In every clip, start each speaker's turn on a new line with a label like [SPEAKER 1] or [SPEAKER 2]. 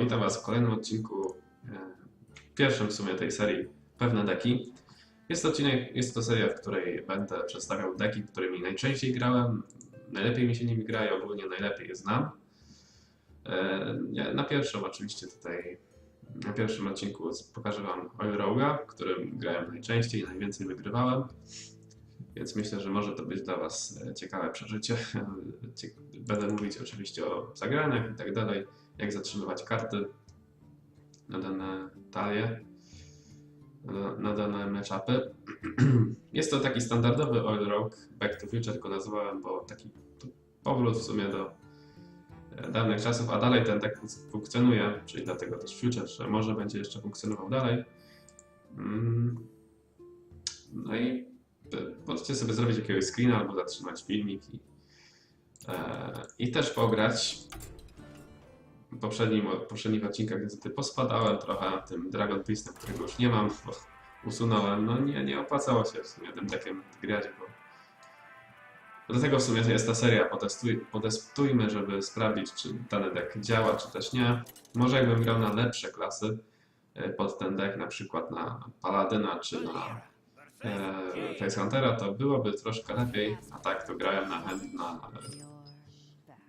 [SPEAKER 1] witam Was w kolejnym odcinku, e, pierwszym w sumie tej serii Pewne Deki. Jest to, odcinek, jest to seria, w której będę przedstawiał deki, którymi najczęściej grałem, najlepiej mi się nimi gra i ogólnie najlepiej je znam. E, Na pierwszym oczywiście tutaj, na pierwszym odcinku pokażę Wam Oil Rogue'a, którym grałem najczęściej i najwięcej wygrywałem. Więc myślę, że może to być dla Was e, ciekawe przeżycie. Będę mówić oczywiście o zagraniach i tak dalej, jak zatrzymywać karty na dane talie, na, na dane matchupy. Jest to taki standardowy Oil Rogue, Back to Future go nazwałem, bo taki powrót w sumie do e, dawnych czasów, a dalej ten tak funkcjonuje, czyli dlatego też Future, że może będzie jeszcze funkcjonował dalej. Mm. No i możecie sobie zrobić jakiegoś screena albo zatrzymać filmik i, i też pograć. W poprzednim, poprzednich odcinkach niestety pospadałem trochę tym Dragon Beastem, którego już nie mam, bo usunąłem. No nie, nie opłacało się w sumie tym deckiem grać, bo Dlatego w sumie jest ta seria, potestuj, potestujmy, żeby sprawdzić, czy dany deck działa, czy też nie. Może jakbym grał na lepsze klasy e, pod ten deck, na przykład na Paladyna, czy na e, Face Huntera, to byłoby troszkę lepiej, a tak to grałem na, na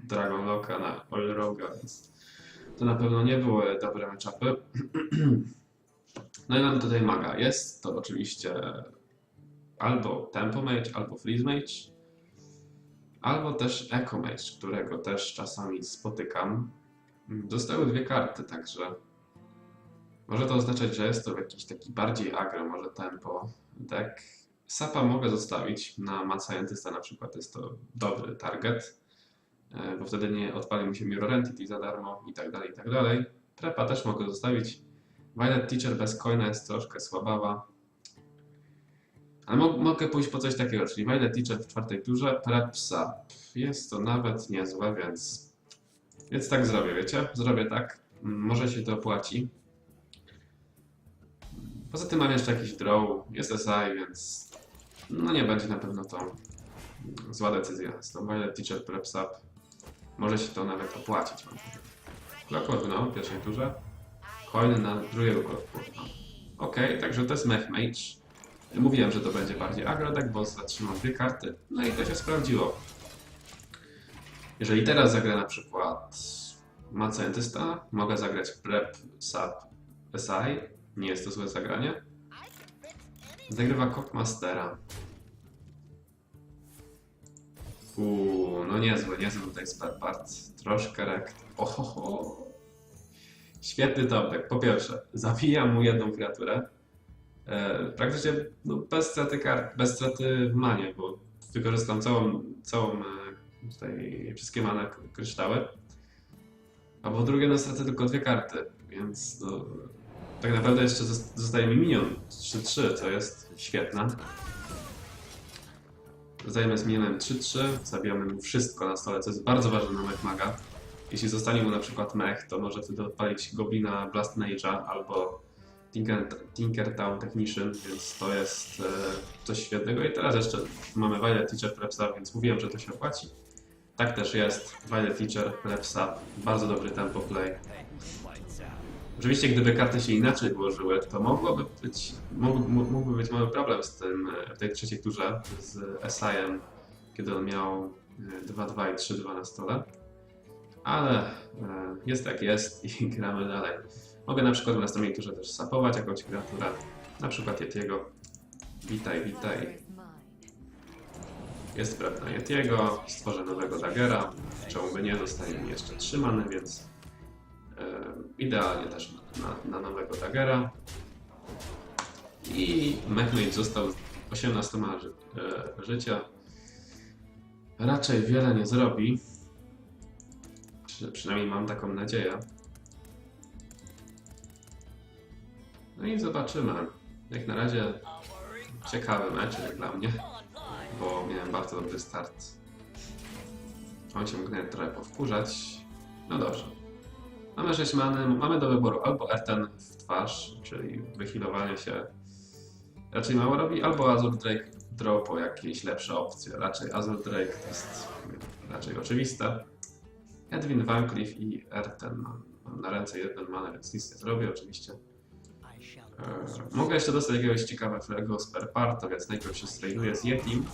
[SPEAKER 1] e, Dragon Locka, na Oil Rogue'a, więc to na pewno nie były dobre matchupy. No i nam tutaj maga. Jest to oczywiście albo Tempo Mage, albo Freeze Mage, albo też Echo Mage, którego też czasami spotykam. Dostały dwie karty, także może to oznaczać, że jest to jakiś taki bardziej agro, może tempo deck. Sapa mogę zostawić na Mad Scientista na przykład, jest to dobry target, bo wtedy nie odpali mi się Mirror Entity za darmo i tak dalej, i tak dalej. Prepa też mogę zostawić. Violet Teacher bez coina jest troszkę słabawa. Ale mo mogę pójść po coś takiego, czyli Violet Teacher w czwartej turze, Prep Sub. Jest to nawet niezłe, więc... Więc tak zrobię, wiecie? Zrobię tak. Może się to opłaci. Poza tym mam jeszcze jakiś draw, jest SI, więc no nie będzie na pewno to zła decyzja. Z tą Violet Teacher Prep Sub może się to nawet opłacić. Clockwork no, w pierwszej turze. Coin na drugiego Clockwork no. Okej, także to jest Mech Mage. Mówiłem, że to będzie bardziej agrodek, bo zatrzymał dwie karty. No i to się sprawdziło. Jeżeli teraz zagrę na przykład Mad Scientista, mogę zagrać Prep Sub SI. Nie jest to złe zagranie. Zagrywa Cockmastera. Uuu, no niezły, niezły tutaj spare part. Troszkę rekt. Ohoho. Świetny topek. Po pierwsze, zabijam mu jedną kreaturę. E, praktycznie no, bez straty kart, bez straty w manie, bo wykorzystam całą, całą e, tutaj wszystkie mana kryształy. A po drugie, no stracę tylko dwie karty, więc no, tak naprawdę jeszcze zos- zostaje mi minion 3-3, co jest świetne. Zajmę z minionem 3-3, zabijamy mu wszystko na stole, co jest bardzo ważne na mech maga. Jeśli zostanie mu na przykład mech, to może wtedy odpalić Goblina Blast Mage'a albo Tinker, Tinkertown Technician, więc to jest e, coś świetnego. I teraz jeszcze mamy Violet Teacher Prepsa, więc mówiłem, że to się opłaci. Tak też jest. Violet Teacher Prepsa, bardzo dobry tempo play. Oczywiście, gdyby karty się inaczej ułożyły, to mogłoby być, mógł, mógł- mógłby być mały problem z tym e, w tej trzeciej turze z SI-em, kiedy on miał e, 2-2 i 3-2 na stole. Ale e, jest jak jest i gramy dalej. Mogę na przykład w następnej turze też sapować jakąś kreaturę, na przykład Yetiego. Witaj, witaj. Jest prep na Yetiego, stworzę nowego Daggera, czemu by nie, zostaje mi jeszcze trzy many, więc e, idealnie też na, na, na nowego Daggera. I Mechmate został z 18 ży, e, życia. Raczej wiele nie zrobi. Przy, przynajmniej mam taką nadzieję. No i zobaczymy. Jak na razie ciekawy mecz dla mnie, bo miałem bardzo dobry start. On się mógł trochę powkurzać. No dobrze. Mamy 6 many, mamy do wyboru albo Erten w twarz, czyli wyhealowanie się raczej mało robi, albo Azur Drake draw po jakieś lepsze opcje. Raczej Azur Drake to jest raczej oczywiste. Edwin Van i Erten. Mam na ręce jeden mana, więc nic nie zrobię oczywiście. E, mogę jeszcze dostać jakiegoś ciekawego spare parta, więc najpierw się strajnuję z Yetim.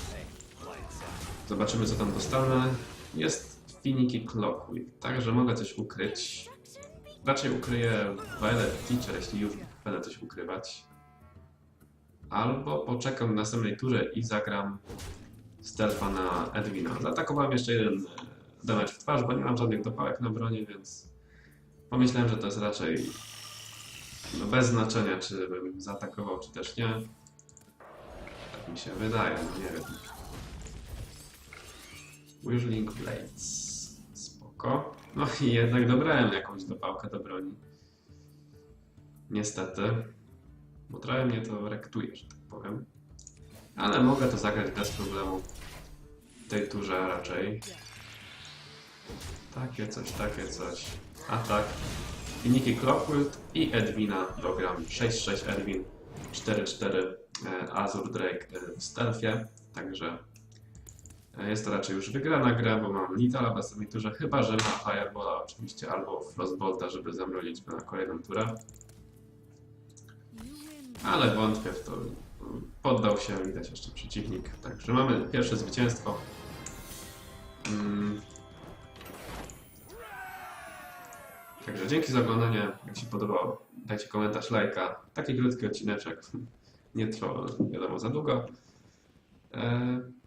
[SPEAKER 1] Zobaczymy co tam dostanę. Jest Finiki Clockwill, także mogę coś ukryć. Raczej ukryję Violet Teacher, jeśli już będę coś ukrywać. Albo poczekam na następnej turze i zagram Stealtha na Edwina. Zaatakowałem jeszcze jeden e, damage w twarz, bo nie mam żadnych dopałek na broni, więc pomyślałem, że to jest raczej no bez znaczenia, czy bym zaatakował, czy też nie. Tak mi się wydaje, no nie wiem. Whirling Blades. Spoko. No i jednak dobrałem jakąś dopałkę do broni. Niestety. Bo trochę mnie to rektuje, że tak powiem. Ale mogę to zagrać bez problemu. W tej turze raczej. Takie coś, takie coś. A tak. Finiki Clockwild i Edwina dogram 6-6 Edwin, 4-4 e, Azur Drake e, w stealthie, także jest to raczej już wygrana gra, bo mam Nitala w następnej turze, chyba że ma Firebola oczywiście albo Frostbolta, żeby zamrozić go na kolejną turę, ale wątpię w to. Poddał się, widać jeszcze przeciwnik, także mamy pierwsze zwycięstwo. Mm. Także dzięki za oglądanie. Jak się podobało, dajcie komentarz, lajka. Taki krótki odcineczek. Nie trwa wiadomo za długo. Eee,